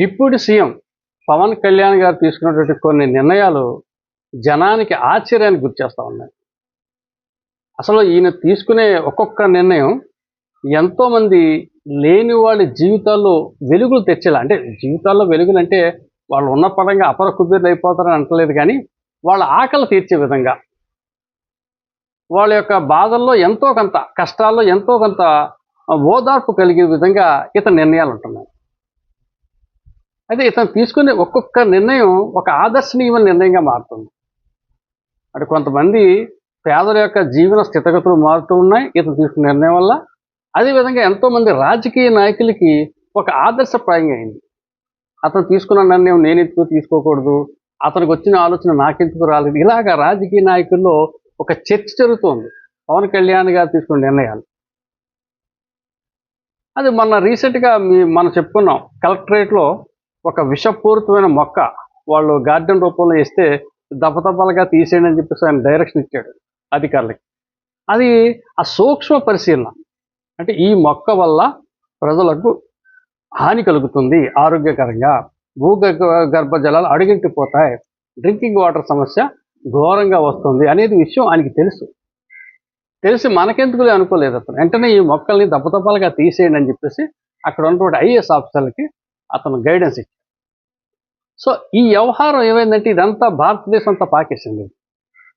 Deputy CM Pawan Kalyan గారు తీసుకున్నటువంటి కొన్ని నిర్ణయాలు జనానికి ఆశ్చర్యానికి గురిచేస్తూ ఉన్నాయి. అసలు ఈయన తీసుకునే ఒక్కొక్క నిర్ణయం ఎంతోమంది లేని వాళ్ళ జీవితాల్లో వెలుగులు తెచ్చేలా అంటే జీవితాల్లో వెలుగులు అంటే వాళ్ళు ఉన్న పరంగా అపర కుబేర్లు అయిపోతారని అంటలేదు కానీ వాళ్ళ ఆకలి తీర్చే విధంగా వాళ్ళ యొక్క బాధల్లో ఎంతో కొంత కష్టాల్లో ఎంతో కొంత ఓదార్పు కలిగే విధంగా ఇతని నిర్ణయాలు ఉంటున్నాయి. అయితే ఇతను తీసుకునే ఒక్కొక్క నిర్ణయం ఒక ఆదర్శనీయమైన నిర్ణయంగా మారుతుంది. అంటే కొంతమంది పేదల యొక్క జీవన స్థితిగతులు మారుతూ ఉన్నాయి ఇతను తీసుకున్న నిర్ణయం వల్ల. అదేవిధంగా ఎంతోమంది రాజకీయ నాయకులకి ఒక ఆదర్శప్రాయంగా అయింది. అతను తీసుకున్న నిర్ణయం నేను ఎందుకు తీసుకోకూడదు అతనికి వచ్చిన ఆలోచన నాకెందుకు రాలేదు. ఇలాగ రాజకీయ నాయకుల్లో ఒక చర్చ జరుగుతోంది. పవన్ కళ్యాణ్ గారు తీసుకున్న నిర్ణయాలు. అది మొన్న రీసెంట్గా మీ మనం చెప్పుకున్నాం కలెక్టరేట్లో ఒక విషపూరితమైన మొక్క వాళ్ళు గార్డెన్ రూపంలో ఇస్తే దపదపలుగా తీసేయండి అని చెప్పేసి ఆయన డైరెక్షన్ ఇచ్చాడు అధికారులకి. అది ఆ సూక్ష్మ పరిశీలన. అంటే ఈ మొక్క వల్ల ప్రజలకు హాని కలుగుతుంది ఆరోగ్యకరంగా. భూగర్భ గర్భ జలాలు అడుగింటిపోతాయి డ్రింకింగ్ వాటర్ సమస్య ఘోరంగా వస్తుంది అనేది విషయం ఆయనకి తెలుసు. తెలిసి మనకెందుకులే అనుకోలేదు అతను. వెంటనే ఈ మొక్కల్ని దప్పదప్పలుగా తీసేయండి అని చెప్పేసి అక్కడ ఉన్నటువంటి ఐఏఎస్ ఆఫీసర్లకి అతను గైడెన్స్ ఇచ్చాడు. సో ఈ వ్యవహారం ఏమైందంటే ఇదంతా భారతదేశం అంతా పాకేసింది.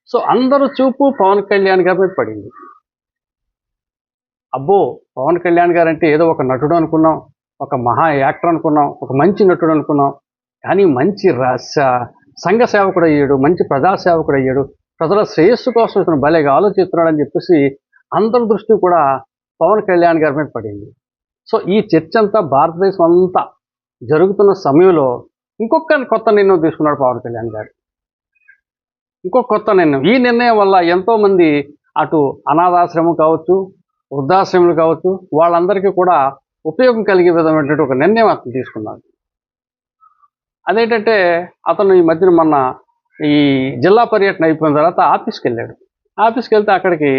సో అందరూ చూపు పవన్ కళ్యాణ్ గారి మీద పడింది. అబ్బో పవన్ కళ్యాణ్ గారు అంటే ఏదో ఒక నటుడు అనుకున్నాం ఒక మహా యాక్టర్ అనుకున్నాం ఒక మంచి నటుడు అనుకున్నాం. కానీ మంచి రస సంఘ సేవకుడు అయ్యాడు మంచి ప్రజా సేవకుడు అయ్యాడు. ప్రజల శ్రేయస్సు కోసం ఇతను భలేగా ఆలోచిస్తున్నాడని చెప్పేసి అందరి దృష్టి కూడా పవన్ కళ్యాణ్ గారి మీద పడింది. సో ఈ చర్చ అంతా భారతదేశం అంతా జరుగుతున్న సమయంలో ఇంకొక కొత్త నిర్ణయం తీసుకున్నాడు పవన్ కళ్యాణ్ గారు. ఇంకొక కొత్త నిర్ణయం. ఈ నిర్ణయం వల్ల ఎంతోమంది అటు అనాథాశ్రమం కావచ్చు వృద్ధాశ్రములు కావచ్చు వాళ్ళందరికీ కూడా ఉపయోగం కలిగే విధమైనటువంటి ఒక నిర్ణయం అతను తీసుకున్నాడు. అదేంటంటే అతను ఈ మధ్యన మొన్న ఈ జిల్లా పర్యటన అయిపోయిన తర్వాత ఆఫీస్కి వెళ్ళాడు ఆఫీస్కి వెళ్తే అక్కడికి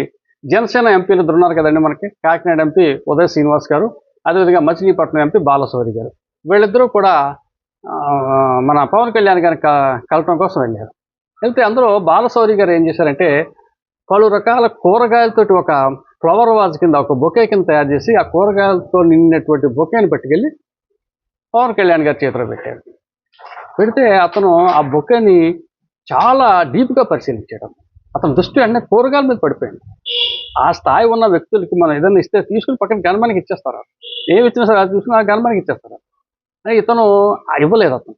జనసేన ఎంపీలు ఇద్దరు ఉన్నారు కదండి మనకి. కాకినాడ ఎంపీ ఉదయ్ శ్రీనివాస్ గారు అదేవిధంగా మచిలీపట్నం ఎంపీ బాలశౌరి గారు. వీళ్ళిద్దరూ కూడా మన పవన్ కళ్యాణ్ గారిని క- కోసం వెళ్ళారు. వెళ్తే అందులో బాలసౌరి గారు ఏం చేశారంటే పలు రకాల కూరగాయలతోటి ఒక ఫ్లవర్ వాజ్ కింద ఒక బొకే కింద తయారు చేసి ఆ కూరగాయలతో నిండినటువంటి బొకేని పట్టుకెళ్ళి పవన్ కళ్యాణ్ గారి చేతిలో పెట్టారు. పెడితే అతను ఆ బొకేని చాలా డీప్గా పరిశీలించాడు. అతని దృష్టి అన్నీ కూరగాయల మీద పడిపోయింది. ఆ స్థాయి ఉన్న వ్యక్తులకి మనం ఏదైనా ఇస్తే తీసుకుని పక్కన గణమానికి ఇచ్చేస్తారు. ఏమి ఇచ్చినా సరే అది చూసుకుని ఆ గణమానికి ఇచ్చేస్తారు. ఇతను ఇవ్వలేదు అతను.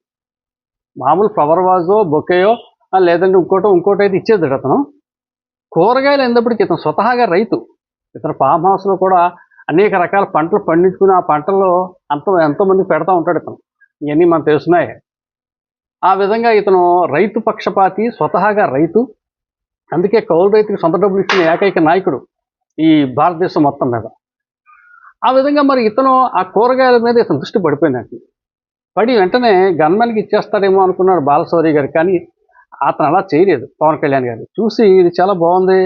మామూలు ఫ్లవర్ వాజో బొకేయో లేదంటే ఇంకోటో ఇంకోటో అయితే ఇచ్చేది అతను. కూరగాయలు అయినప్పటికీ ఇతను స్వతహాగా రైతు. ఇతను ఫామ్ హౌస్లో కూడా అనేక రకాల పంటలు పండించుకుని ఆ పంటల్లో అంత ఎంతోమంది పెడతా ఉంటాడు ఇతను. ఇవన్నీ మనకు తెలుసున్నాయి. ఆ విధంగా ఇతను రైతు పక్షపాతి స్వతహాగా రైతు. అందుకే కౌలు రైతుకి సొంత డబ్బులు ఇచ్చిన ఏకైక నాయకుడు ఈ భారతదేశం మొత్తం మీద. ఆ విధంగా మరి ఇతను ఆ కూరగాయల మీద ఇతను దృష్టి పడిపోయిందండి. పడి వెంటనే గన్మెన్కి ఇచ్చేస్తాడేమో అనుకున్నాడు బాలశౌరి గారు కానీ అతను అలా చేయలేదు పవన్ కళ్యాణ్ గారు. చూసి ఇది చాలా బాగుంది.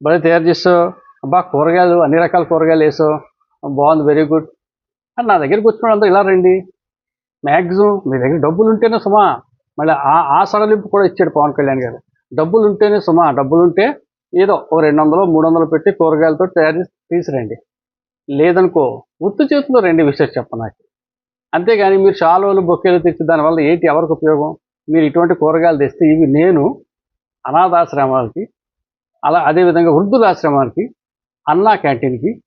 భలే తయారు చేసావు. అబ్బా కూరగాయలు అన్ని రకాల కూరగాయలు వేసావు. బాగుంది వెరీ గుడ్ అని నా దగ్గరికి వచ్చిన వాళ్ళంతా ఇలా రండి. మ్యాక్సిమం మీ దగ్గర డబ్బులు ఉంటేనే సుమా. మళ్ళీ ఆ ఆ సడలింపు కూడా ఇచ్చాడు పవన్ కళ్యాణ్ గారు. డబ్బులు ఉంటేనే సుమా. డబ్బులు ఉంటే ఏదో ఓ రెండు వందలు మూడు వందలు పెట్టి కూరగాయలతో తయారు చేసి తీసురండి లేదనుకో గుర్తు చేతిలో రెండు విషయాలు చెప్ప నాకు అంతేగాని మీరు షాలువలు బొక్కేలు తెచ్చి దానివల్ల ఏంటి ఎవరికి ఉపయోగం? మీరు ఇటువంటి కూరగాయలు తెస్తే ఇవి నేను అనాథాశ్రమాలకి అలా అదేవిధంగా వృద్ధులాశ్రమానికి అన్నా క్యాంటీన్కి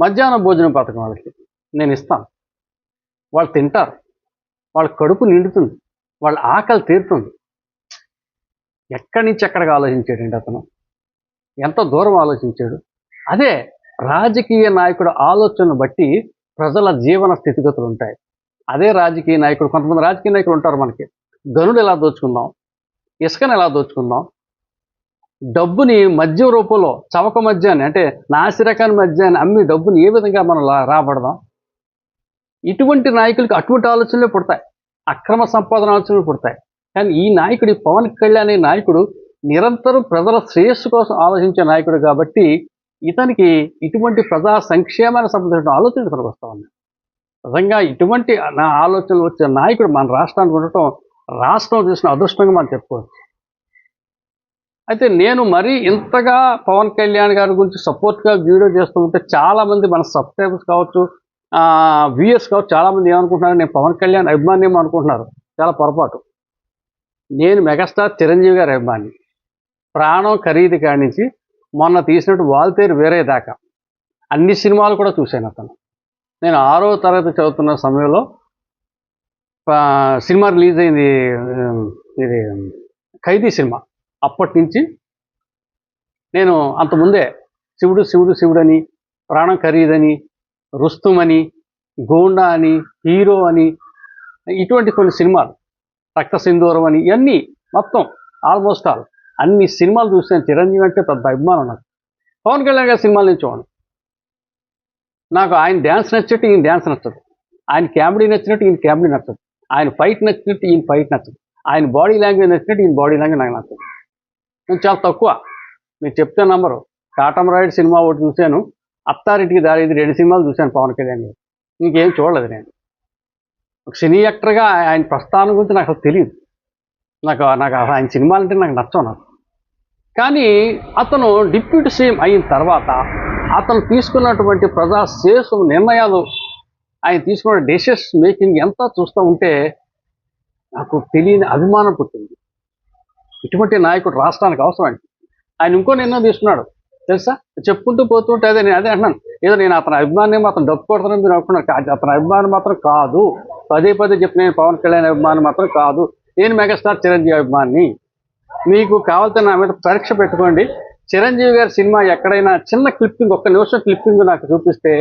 మధ్యాహ్న భోజనం పథకం వాళ్ళకి నేను ఇస్తాను. వాళ్ళు తింటారు. వాళ్ళ కడుపు నిండుతుంది. వాళ్ళ ఆకలి తీరుతుంది. ఎక్కడి నుంచి ఎక్కడికి ఆలోచించాడండి అతను? ఎంత దూరం ఆలోచించాడు? అదే రాజకీయ నాయకుడు ఆలోచనను బట్టి ప్రజల జీవన స్థితిగతులు ఉంటాయి. అదే రాజకీయ నాయకుడు. కొంతమంది రాజకీయ నాయకులు ఉంటారు మనకి. గనుడు ఎలా దోచుకుందాం? ఇసుకను ఎలా దోచుకుందాం? డబ్బుని మద్యం రూపంలో చవక మద్యాన్ని అంటే నాసిరకాని మద్యాన్ని అమ్మి డబ్బుని ఏ విధంగా మనం రాబడదాం? ఇటువంటి నాయకులకి అటువంటి ఆలోచనలే పుడతాయి. అక్రమ సంపాదన ఆలోచనలు పుడతాయి. కానీ ఈ నాయకుడు పవన్ కళ్యాణ్ అనే నాయకుడు నిరంతరం ప్రజల శ్రేయస్సు కోసం ఆలోచించే నాయకుడు కాబట్టి ఇతనికి ఇటువంటి ప్రజా సంక్షేమానికి సంబంధించిన ఆలోచన ఇతనికి వస్తూ ఉన్నాయి. నిజంగా ఇటువంటి నా ఆలోచనలు వచ్చే నాయకుడు మన రాష్ట్రానికి ఉండటం రాష్ట్రం చూసిన అదృష్టంగా మనం చెప్పుకోవచ్చు. అయితే నేను మరీ ఇంతగా పవన్ కళ్యాణ్ గారి గురించి సపోర్ట్గా వీడియో చేస్తూ ఉంటే చాలామంది మన సబ్స్క్రైబర్స్ కావచ్చు వ్యూయర్స్ కావచ్చు చాలామంది ఏమనుకుంటున్నారు నేను పవన్ కళ్యాణ్ అభిమాని అనుకుంటున్నారు. చాలా పొరపాటు. నేను మెగాస్టార్ చిరంజీవి గారి అభిమాని. ప్రాణం ఖరీదు కానించి మొన్న తీసినట్టు వాల్తేరు వేరే దాకా. అన్ని సినిమాలు కూడా చూశాను అతను. నేను ఆరో తరగతి చదువుతున్న సమయంలో సినిమా రిలీజ్ అయింది ఇది ఖైదీ సినిమా. అప్పటి నుంచి నేను అంతకుముందే శివుడు శివుడు శివుడని ప్రాణం ఖరీదని రుస్తుం అని గోండా అని హీరో అని ఇటువంటి కొన్ని సినిమాలు రక్త సింధూరం అని ఇవన్నీ మొత్తం ఆల్మోస్ట్ ఆల్ అన్ని సినిమాలు చూసిన చిరంజీవి అంటే పెద్ద అభిమానం నాకు. పవన్ కళ్యాణ్ గారి సినిమాలు నేను చూడను. నాకు ఆయన డ్యాన్స్ నచ్చినట్టు ఈయన డ్యాన్స్ నచ్చదు. ఆయన కామెడీ నచ్చినట్టు ఈయన కామెడీ నచ్చదు. ఆయన ఫైట్ నచ్చినట్టు ఈయన ఫైట్ నచ్చదు. ఆయన బాడీ లాంగ్వేజ్ నచ్చినట్టు ఈయన బాడీ లాంగ్వేజ్ నాకు నచ్చదు. నేను చాలా తక్కువ. మీరు చెప్తే నంబరు కాటమరాయుడు సినిమా ఒకటి చూశాను. అత్తారింటికి దారి ఇది రెండు సినిమాలు చూశాను పవన్ కళ్యాణ్ గారు. ఇంకేం చూడలేదు నేను. ఒక సినీ యాక్టర్గా ఆయన ప్రస్థానం గురించి నాకు అసలు తెలియదు. నాకు నాకు ఆయన సినిమాలు అంటే నాకు నచ్చవు నాకు. కానీ అతను డిప్యూటీ సీఎం అయిన తర్వాత అతను తీసుకున్నటువంటి ప్రజా శేషం నిర్ణయాలు ఆయన తీసుకున్న డెసిషన్స్ మేకింగ్ ఎంత చూస్తూ ఉంటే నాకు తెలియని అభిమానం పుట్టింది. ఇటువంటి నాయకుడు రాష్ట్రానికి అవసరం అండి ఆయన ఇంకో నిర్ణయం తీసుకున్నాడు. తెలుసా? చెప్పుకుంటూ పోతుంటే అదే నేను అదే అంటున్నాను. ఏదో నేను అతని అభిమానం మాత్రం డబ్బు కొడతానని మీరు అనుకున్నాను అతని అభిమానం మాత్రం కాదు. పదే పదే చెప్పిన నేను పవన్ కళ్యాణ్ అభిమానం మాత్రం కాదు. నేను మెగాస్టార్ చిరంజీవి అభిమాని మీకు కావాల్సిన నా మీద పరీక్ష పెట్టుకోండి. చిరంజీవి గారి సినిమా ఎక్కడైనా చిన్న క్లిప్పింగ్ ఒక్క నిమిషం క్లిప్పింగ్ నాకు చూపిస్తే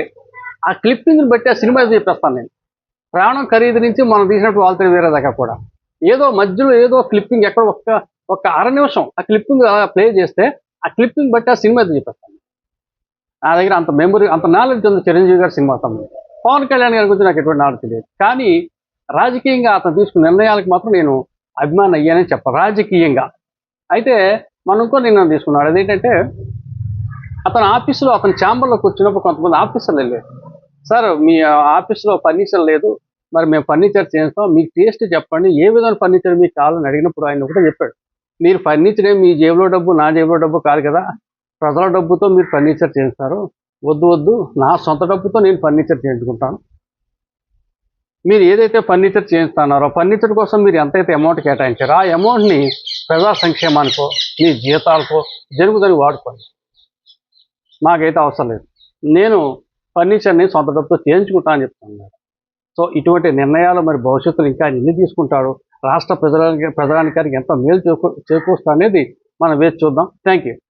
ఆ క్లిప్పింగ్ని బట్టి ఆ సినిమా చెప్పేస్తాను నేను. ప్రాణం ఖరీదు నుంచి మనం తీసినట్టు వాళ్ళతో వేరే దాకా కూడా. ఏదో మధ్యలో ఏదో క్లిప్పింగ్ ఎక్కడ ఒక్క ఒక్క అర నిమిషం ఆ క్లిప్పింగ్ అలా ప్లే చేస్తే ఆ క్లిప్పింగ్ బట్టి ఆ సినిమా చెప్పేస్తాను. నా దగ్గర అంత మెమరీ అంత నాలెడ్జ్ ఉంది చిరంజీవి గారి సినిమా సంబంధించి పవన్ కళ్యాణ్ గారి గురించి నాకు ఎటువంటి నాలెడ్జ్ లేదు. కానీ రాజకీయంగా అతను తీసుకున్న నిర్ణయాలకు మాత్రం నేను అభిమానం అయ్యానని చెప్ప రాజకీయంగా. అయితే మనం ఇంకో నిర్ణయం తీసుకున్నాడు. అదేంటంటే అతను ఆఫీసులో అతని ఛాంబర్లోకి వచ్చినప్పుడు కొంతమంది ఆఫీసర్లు వెళ్ళారు సార్ మీ ఆఫీసులో ఫర్నిచర్ లేదు. మరి మేము ఫర్నిచర్ చేస్తాం. మీకు టేస్ట్ చెప్పండి. ఏ విధమైన ఫర్నిచర్ మీకు కావాలని అడిగినప్పుడు ఆయన కూడా చెప్పాడు. మీరు ఫర్నిచర్ మీ జేబులో డబ్బు నా జేబులో డబ్బు కాదు కదా. ప్రజల డబ్బుతో మీరు ఫర్నిచర్ చేస్తారు. వద్దు వద్దు. నా సొంత డబ్బుతో నేను ఫర్నిచర్ చేయించుకుంటాను. మీరు ఏదైతే ఫర్నిచర్ చేయిస్తున్నారో ఫర్నిచర్ కోసం మీరు ఎంతైతే అమౌంట్ కేటాయించారో ఆ అమౌంట్ని ప్రజా సంక్షేమానికో మీ జీతాలకో జరుగుదని వాడుకోండి. మాకైతే అవసరం లేదు. నేను ఫర్నిచర్ని సొంత డబ్బుతో చేయించుకుంటా అని చెప్తున్నాను సో ఇటువంటి నిర్ణయాలు మరి భవిష్యత్తులో ఇంకా ఎన్ని తీసుకుంటాడు రాష్ట్ర ప్రజలకి ప్రజానికానికి ఎంత మేలు చేకూ చేకూరుస్తా అనేది మనం వేచి చూద్దాం. Thank you